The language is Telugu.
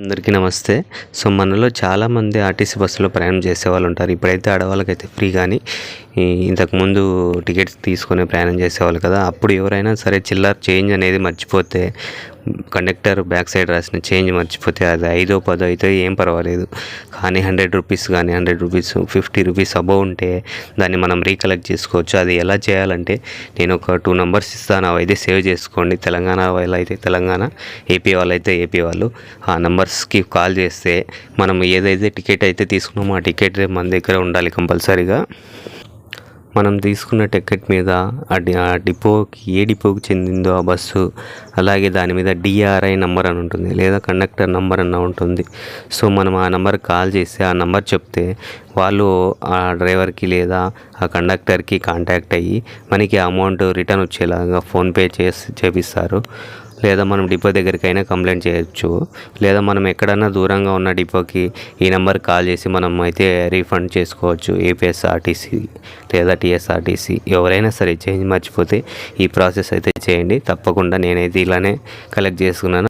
అందరికీ నమస్తే. సో మనలో చాలామంది ఆర్టీసీ బస్సులో ప్రయాణం చేసే వాళ్ళు ఉంటారు. ఇప్పుడైతే ఆడవాళ్ళకైతే ఫ్రీ కానీ ఇంతకుముందు టికెట్స్ తీసుకునే ప్రయాణం చేసేవాళ్ళు కదా అప్పుడు ఎవరైనా సరే చిల్లర చేంజ్ అనేది మర్చిపోతే కండక్టర్ బ్యాక్ సైడ్ రాసిన చేంజ్ మర్చిపోతే అది ఐదో పదో అయితే ఏం పర్వాలేదు. కానీ హండ్రెడ్ రూపీస్ కానీ hundred rupees fifty rupees above ఉంటే దాన్ని మనం రీకలెక్ట్ చేసుకోవచ్చు. అది ఎలా చేయాలంటే నేను ఒక టూ నెంబర్స్ ఇస్తాను అవి అయితే సేవ్ చేసుకోండి. తెలంగాణ వాళ్ళు అయితే తెలంగాణ ఏపీ వాళ్ళు అయితే ఏపీ వాళ్ళు ఆ నెంబర్స్కి కాల్ చేస్తే మనం ఏదైతే టికెట్ అయితే తీసుకున్నామో ఆ టికెట్ మన దగ్గర ఉండాలి కంపల్సరీగా. మనం తీసుకున్న టికెట్ మీద ఆ డిపోకి ఏ డిపోకి చెందిందో ఆ బస్సు అలాగే దాని మీద డిఆర్ఐ నంబర్ అని ఉంటుంది లేదా కండక్టర్ నంబర్ అన్న ఉంటుంది. సో మనం ఆ నెంబర్ కాల్ చేస్తే ఆ నెంబర్ చెప్తే వాళ్ళు ఆ డ్రైవర్కి లేదా ఆ కండక్టర్కి కాంటాక్ట్ అయ్యి మనకి అమౌంట్ రిటర్న్ వచ్చేలాగా ఫోన్పే చేసి చేపిస్తారు. లేదా మనం డిపో దగ్గరికైనా కంప్లైంట్ చేయొచ్చు. లేదా మనం ఎక్కడన్నా దూరంగా ఉన్న డిపోకి ఈ నెంబర్ కాల్ చేసి మనం అయితే రీఫండ్ చేసుకోవచ్చు. ఏపీఎస్ఆర్టీసీ లేదా టీఎస్ఆర్టీసీ. ఎవరైనా సరే చేంజ్ మర్చిపోతే ఈ ప్రాసెస్ అయితే చేయండి. తప్పకుండా నేనైతే ఇలానే కలెక్ట్ చేసుకున్నాను.